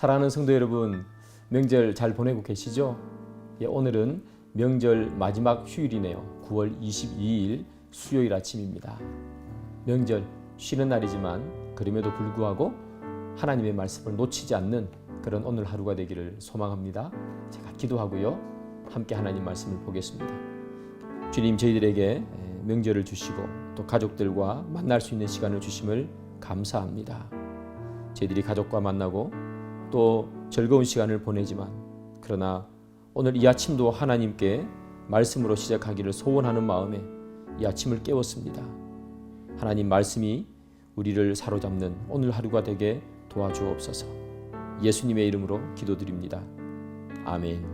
사랑하는 성도 여러분, 명절 잘 보내고 계시죠? 예, 오늘은 명절 마지막 휴일이네요. 9월 22일 수요일 아침입니다. 명절 쉬는 날이지만 그럼에도 불구하고 하나님의 말씀을 놓치지 않는 그런 오늘 하루가 되기를 소망합니다. 제가 기도하고요. 함께 하나님 말씀을 보겠습니다. 주님 저희들에게 명절을 주시고 또 가족들과 만날 수 있는 시간을 주심을 감사합니다. 저희들이 가족과 만나고 또 즐거운 시간을 보내지만 그러나 오늘 이 아침도 하나님께 말씀으로 시작하기를 소원하는 마음에 이 아침을 깨웠습니다. 하나님 말씀이 우리를 사로잡는 오늘 하루가 되게 도와주옵소서. 예수님의 이름으로 기도드립니다. 아멘.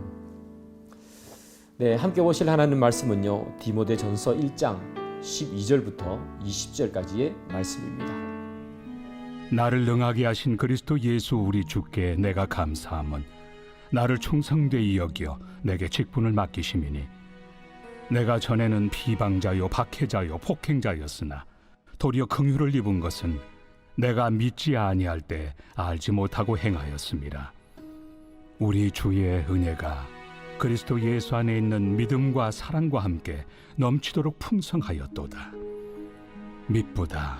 네, 함께 보실 하나님 말씀은요. 디모데전서 1장 12절부터 20절까지의 말씀입니다. 나를 능하게 하신 그리스도 예수 우리 주께 내가 감사함은 나를 충성되이 여겨 내게 직분을 맡기심이니 내가 전에는 비방자요 박해자요 폭행자였으나 도리어 긍휼을 입은 것은 내가 믿지 아니할 때 알지 못하고 행하였습니다. 우리 주의 은혜가 그리스도 예수 안에 있는 믿음과 사랑과 함께 넘치도록 풍성하였도다. 믿보다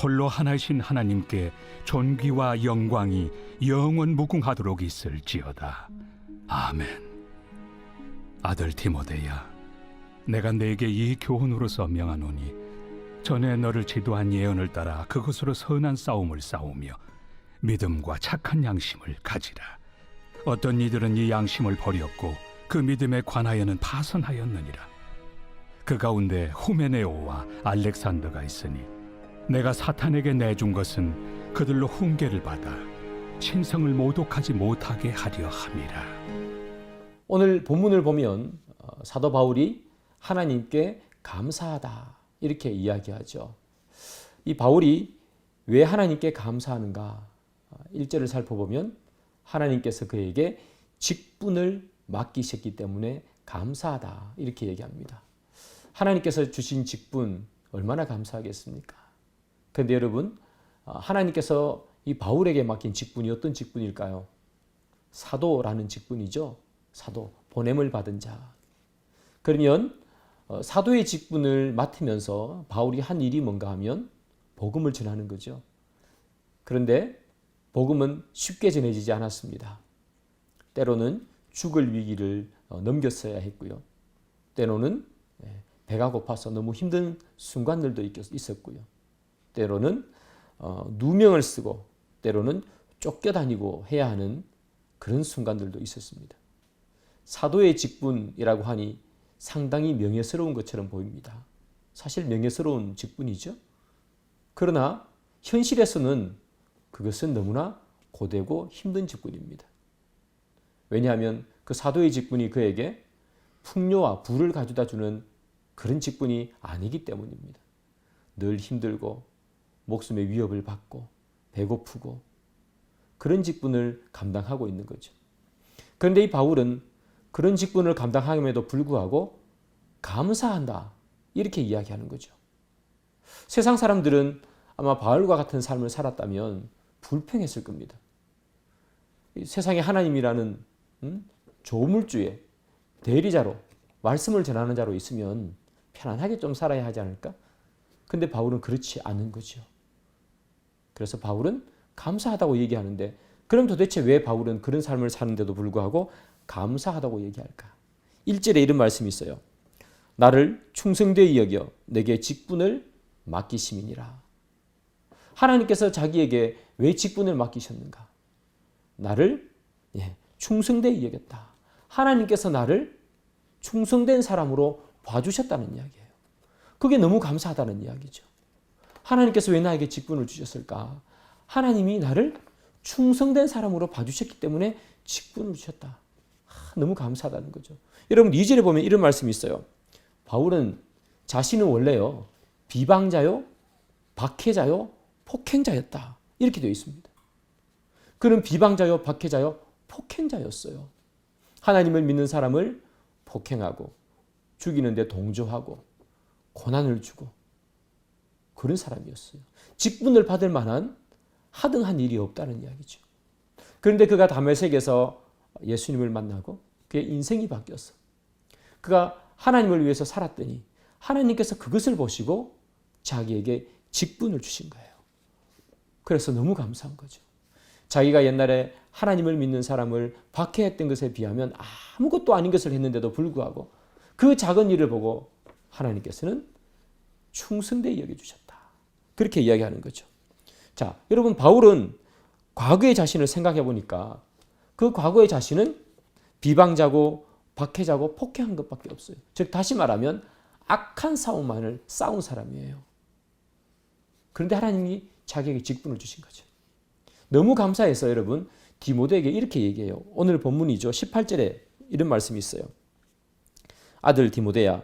홀로 하나신 하나님께 존귀와 영광이 영원 무궁하도록 있을지어다. 아멘. 아들 디모데야, 내가 내게 이 교훈으로서 명하노니 전에 너를 지도한 예언을 따라 그것으로 선한 싸움을 싸우며 믿음과 착한 양심을 가지라. 어떤 이들은 이 양심을 버렸고 그 믿음에 관하여는 파선하였느니라. 그 가운데 후메네오와 알렉산더가 있으니 내가 사탄에게 내준 것은 그들로 훈계를 받아 신성을 모독하지 못하게 하려 함이라. 오늘 본문을 보면 어, 사도 바울이 하나님께 감사하다 이렇게 이야기하죠. 이 바울이 왜 하나님께 감사하는가? 1절을 살펴보면 하나님께서 그에게 직분을 맡기셨기 때문에 감사하다 이렇게 얘기합니다. 하나님께서 주신 직분 얼마나 감사하겠습니까? 그런데 여러분 어, 하나님께서 이 바울에게 맡긴 직분이 어떤 직분일까요? 사도라는 직분이죠. 사도 보냄을 받은 자. 그러면 어, 사도의 직분을 맡으면서 바울이 한 일이 뭔가 하면 복음을 전하는 거죠. 그런데 복음은 쉽게 전해지지 않았습니다. 때로는 죽을 위기를 어, 넘겼어야 했고요. 때로는 예, 배가 고파서 너무 힘든 순간들도 있었고요. 때로는 어, 누명을 쓰고 때로는 쫓겨다니고 해야 하는 그런 순간들도 있었습니다. 사도의 직분이라고 하니 상당히 명예스러운 것처럼 보입니다. 사실 명예스러운 직분이죠. 그러나 현실에서는 그것은 너무나 고되고 힘든 직분입니다. 왜냐하면 그 사도의 직분이 그에게 풍요와 부를 가져다 주는 그런 직분이 아니기 때문입니다. 늘 힘들고 목숨의 위협을 받고 배고프고 그런 직분을 감당하고 있는 거죠. 그런데 이 바울은 그런 직분을 감당함에도 불구하고 감사한다. 이렇게 이야기하는 거죠. 세상 사람들은 아마 바울과 같은 삶을 살았다면 불평했을 겁니다. 세상에 하나님이라는 음? 조물주의 대리자로 말씀을 전하는 자로 있으면 편안하게 좀 살아야 하지 않을까? 근데 바울은 그렇지 않은 거죠. 그래서 바울은 감사하다고 얘기하는데 그럼 도대체 왜 바울은 그런 삶을 사는데도 불구하고 감사하다고 얘기할까? 1절에 이런 말씀이 있어요. 나를 충성되이 여겨 내게 직분을 맡기심이니라. 하나님께서 자기에게 왜 직분을 맡기셨는가? 나를 예, 충성되이 여겼다. 하나님께서 나를 충성된 사람으로 봐주셨다는 이야기예요. 그게 너무 감사하다는 이야기죠. 하나님께서 왜 나에게 직분을 주셨을까? 하나님이 나를 충성된 사람으로 봐주셨기 때문에 직분을 주셨다. 아, 너무 감사하다는 거죠. 여러분 2절에 보면 이런 말씀이 있어요. 바울은 자신은 원래요 비방자요, 박해자요, 폭행자였다. 이렇게 되어 있습니다. 그는 비방자요, 박해자요, 폭행자였어요. 하나님을 믿는 사람을 폭행하고 죽이는데 동조하고 고난을 주고 그런 사람이었어요. 직분을 받을 만한 하등한 일이 없다는 이야기죠. 그런데 그가 다메섹에서 예수님을 만나고 그의 인생이 바뀌었어. 그가 하나님을 위해서 살았더니 하나님께서 그것을 보시고 자기에게 직분을 주신 거예요. 그래서 너무 감사한 거죠. 자기가 옛날에 하나님을 믿는 사람을 박해했던 것에 비하면 아무것도 아닌 것을 했는데도 불구하고 그 작은 일을 보고 하나님께서는 충성되이 여겨주셨다. 그렇게 이야기하는 거죠. 자, 여러분, 바울은 과거의 자신을 생각해 보니까 그 과거의 자신은 비방자고 박해자고 폭행한 것밖에 없어요. 즉, 다시 말하면 악한 싸움만을 싸운 사람이에요. 그런데 하나님이 자기에게 직분을 주신 거죠. 너무 감사해서 여러분, 디모데에게 이렇게 얘기해요. 오늘 본문이죠. 18절에 이런 말씀이 있어요. 아들 디모데야,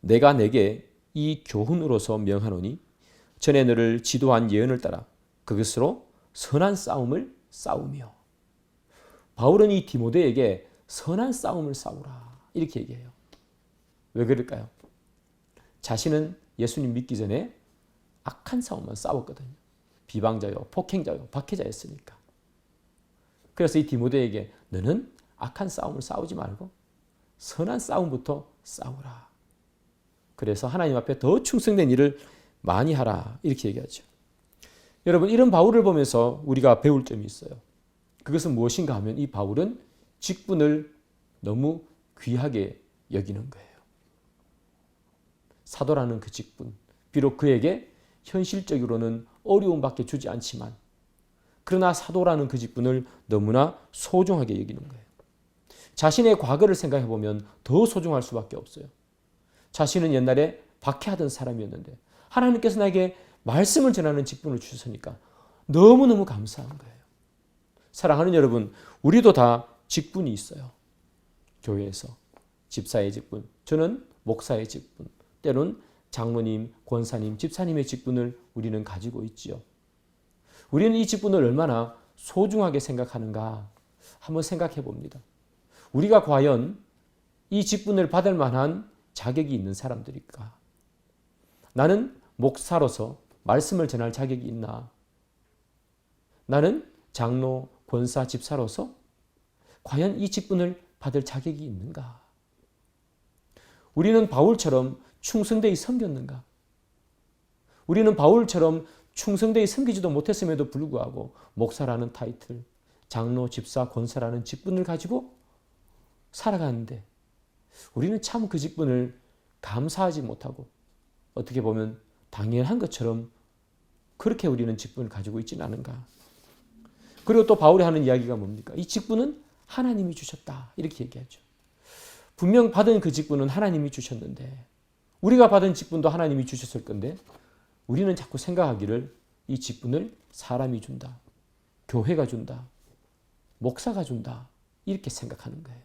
내가 내게 이 교훈으로서 명하노니 전에 너를 지도한 예언을 따라 그것으로 선한 싸움을 싸우며 바울은 이 디모데에게 선한 싸움을 싸우라 이렇게 얘기해요. 왜 그럴까요? 자신은 예수님 믿기 전에 악한 싸움만 싸웠거든요. 비방자요, 폭행자요, 박해자였으니까. 그래서 이 디모데에게 너는 악한 싸움을 싸우지 말고 선한 싸움부터 싸우라. 그래서 하나님 앞에 더 충성된 일을 많이 하라. 이렇게 얘기하죠. 여러분, 이런 바울을 보면서 우리가 배울 점이 있어요. 그것은 무엇인가 하면 이 바울은 직분을 너무 귀하게 여기는 거예요. 사도라는 그 직분. 비록 그에게 현실적으로는 어려움밖에 주지 않지만, 그러나 사도라는 그 직분을 너무나 소중하게 여기는 거예요. 자신의 과거를 생각해 보면 더 소중할 수밖에 없어요. 자신은 옛날에 박해하던 사람이었는데 하나님께서 나에게 말씀을 전하는 직분을 주셨으니까 너무너무 감사한 거예요. 사랑하는 여러분, 우리도 다 직분이 있어요. 교회에서 집사의 직분, 저는 목사의 직분, 때론 장로님, 권사님, 집사님의 직분을 우리는 가지고 있지요. 우리는 이 직분을 얼마나 소중하게 생각하는가 한번 생각해 봅니다. 우리가 과연 이 직분을 받을 만한 자격이 있는 사람들일까? 나는 목사로서 말씀을 전할 자격이 있나? 나는 장로, 권사, 집사로서 과연 이 직분을 받을 자격이 있는가? 우리는 바울처럼 충성되이 섬겼는가? 우리는 바울처럼 충성되이 섬기지도 못했음에도 불구하고 목사라는 타이틀, 장로, 집사, 권사라는 직분을 가지고 살아가는데 우리는 참 그 직분을 감사하지 못하고 어떻게 보면 당연한 것처럼 그렇게 우리는 직분을 가지고 있지는 않은가. 그리고 또 바울이 하는 이야기가 뭡니까? 이 직분은 하나님이 주셨다. 이렇게 얘기하죠. 분명 받은 그 직분은 하나님이 주셨는데 우리가 받은 직분도 하나님이 주셨을 건데 우리는 자꾸 생각하기를 이 직분을 사람이 준다. 교회가 준다. 목사가 준다. 이렇게 생각하는 거예요.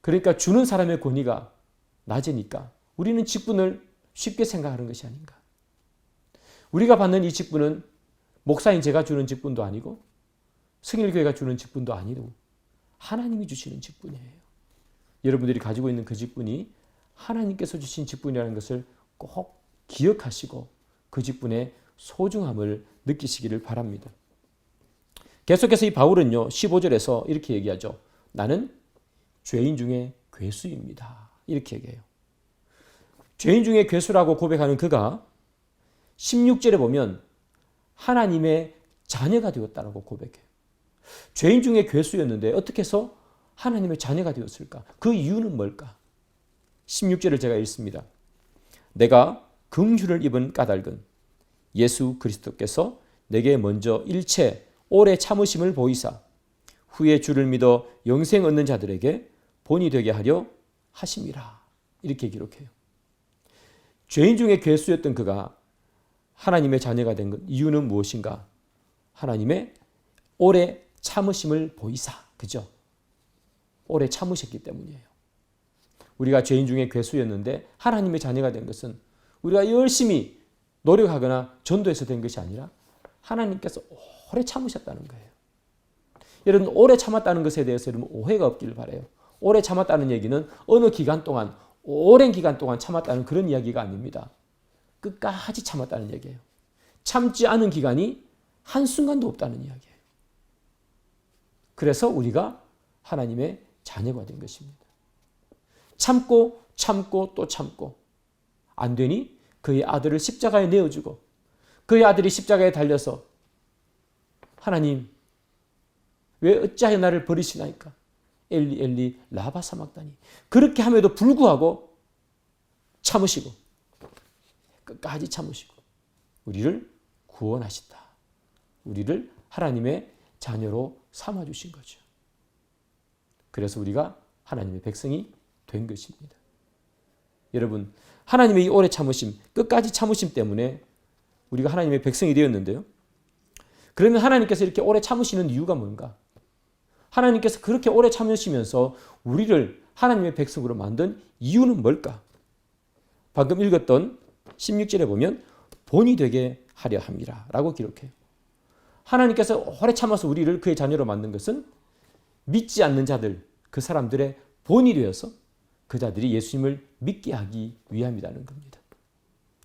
그러니까 주는 사람의 권위가 낮으니까 우리는 직분을 쉽게 생각하는 것이 아닌가. 우리가 받는 이 직분은 목사인 제가 주는 직분도 아니고 승일교회가 주는 직분도 아니고 하나님이 주시는 직분이에요. 여러분들이 가지고 있는 그 직분이 하나님께서 주신 직분이라는 것을 꼭 기억하시고 그 직분의 소중함을 느끼시기를 바랍니다. 계속해서 이 바울은요, 15절에서 이렇게 얘기하죠. 나는 죄인 중에 괴수입니다. 이렇게 얘기해요. 죄인 중에 괴수라고 고백하는 그가 16절에 보면 하나님의 자녀가 되었다라고 고백해요. 죄인 중에 괴수였는데 어떻게 해서 하나님의 자녀가 되었을까? 그 이유는 뭘까? 16절을 제가 읽습니다. 내가 긍휼을 입은 까닭은 예수 그리스도께서 내게 먼저 일체 오래 참으심을 보이사 후에 주를 믿어 영생 얻는 자들에게 본이 되게 하려 하심이라. 이렇게 기록해요. 죄인 중에 괴수였던 그가 하나님의 자녀가 된 것, 이유는 무엇인가? 하나님의 오래 참으심을 보이사. 그죠? 오래 참으셨기 때문이에요. 우리가 죄인 중에 괴수였는데 하나님의 자녀가 된 것은 우리가 열심히 노력하거나 전도해서 된 것이 아니라 하나님께서 오래 참으셨다는 거예요. 여러분 오래 참았다는 것에 대해서 여러분 오해가 없기를 바래요. 오래 참았다는 얘기는 어느 기간 동안 오랜 기간 동안 참았다는 그런 이야기가 아닙니다. 끝까지 참았다는 얘기예요. 참지 않은 기간이 한순간도 없다는 이야기예요. 그래서 우리가 하나님의 자녀가 된 것입니다. 참고 참고 또 참고 안 되니 그의 아들을 십자가에 내어주고 그의 아들이 십자가에 달려서 하나님 왜 어찌하여 나를 버리시나이까 엘리 엘리 라바 사막다니 그렇게 함에도 불구하고 참으시고 끝까지 참으시고 우리를 구원하신다. 우리를 하나님의 자녀로 삼아 주신 거죠. 그래서 우리가 하나님의 백성이 된 것입니다. 여러분, 하나님의 이 오래 참으심, 끝까지 참으심 때문에 우리가 하나님의 백성이 되었는데요. 그러면 하나님께서 이렇게 오래 참으시는 이유가 뭔가? 하나님께서 그렇게 오래 참으시면서 우리를 하나님의 백성으로 만든 이유는 뭘까? 방금 읽었던 16절에 보면 본이 되게 하려 함이라 라고 기록해요. 하나님께서 오래 참아서 우리를 그의 자녀로 만든 것은 믿지 않는 자들, 그 사람들의 본이 되어서 그 자들이 예수님을 믿게 하기 위함이라는 겁니다.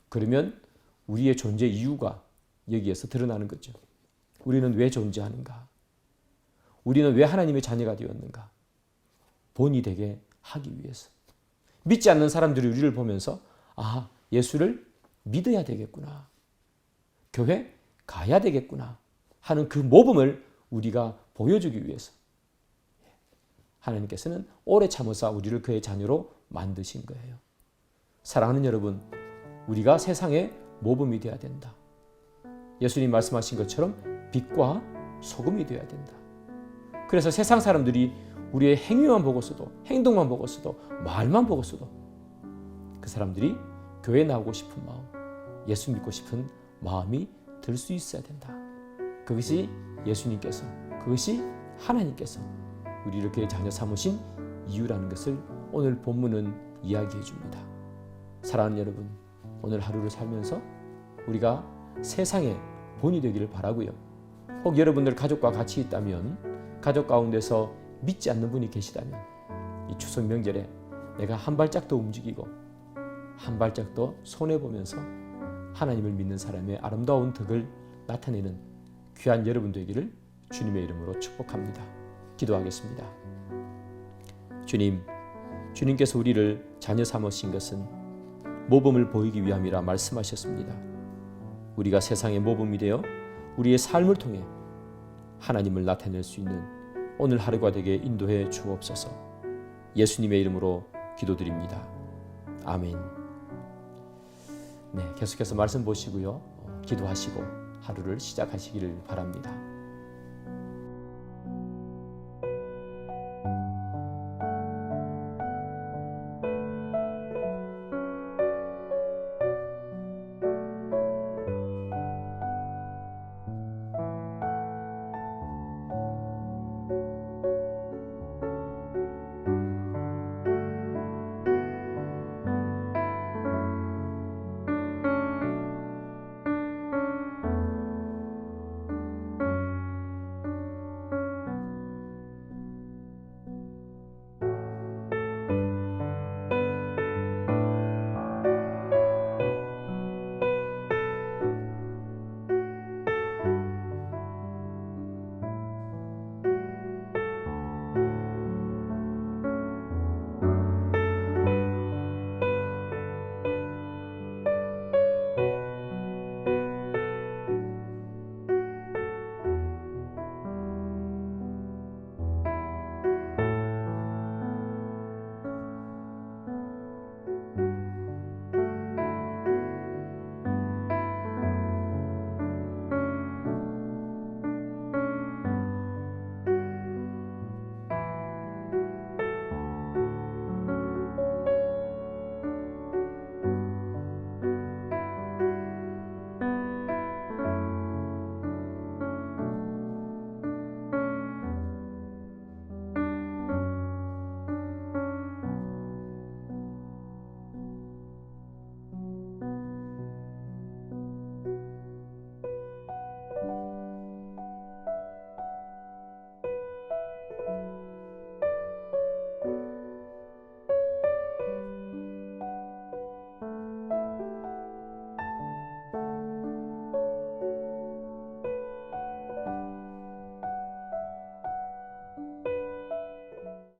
그러면 우리의 존재 이유가 여기에서 드러나는 거죠. 우리는 왜 존재하는가? 우리는 왜 하나님의 자녀가 되었는가? 본이 되게 하기 위해서. 믿지 않는 사람들이 우리를 보면서 아, 예수를 믿어야 되겠구나. 교회 가야 되겠구나. 하는 그 모범을 우리가 보여주기 위해서. 하나님께서는 오래 참으사 우리를 그의 자녀로 만드신 거예요. 사랑하는 여러분, 우리가 세상의 모범이 되어야 된다. 예수님 말씀하신 것처럼 빛과 소금이 되어야 된다. 그래서 세상 사람들이 우리의 행위만 보고서도 행동만 보고서도 말만 보고서도 그 사람들이 교회 나오고 싶은 마음, 예수 믿고 싶은 마음이 들 수 있어야 된다. 그것이 예수님께서 그것이 하나님께서 우리를 그의 자녀 삼으신 이유라는 것을 오늘 본문은 이야기해 줍니다. 사랑하는 여러분, 오늘 하루를 살면서 우리가 세상의 본이 되기를 바라고요. 혹 여러분들 가족과 같이 있다면 가족 가운데서 믿지 않는 분이 계시다면 이 추석 명절에 내가 한 발짝 더 움직이고 한 발짝 더 손해 보면서 하나님을 믿는 사람의 아름다운 덕을 나타내는 귀한 여러분 되기를 주님의 이름으로 축복합니다. 기도하겠습니다. 주님, 주님께서 우리를 자녀 삼으신 것은 모범을 보이기 위함이라 말씀하셨습니다. 우리가 세상의 모범이 되어 우리의 삶을 통해 하나님을 나타낼 수 있는 오늘 하루가 되게 인도해 주옵소서. 예수님의 이름으로 기도드립니다. 아멘. 네, 계속해서 말씀 보시고요. 어, 기도하시고 하루를 시작하시기를 바랍니다.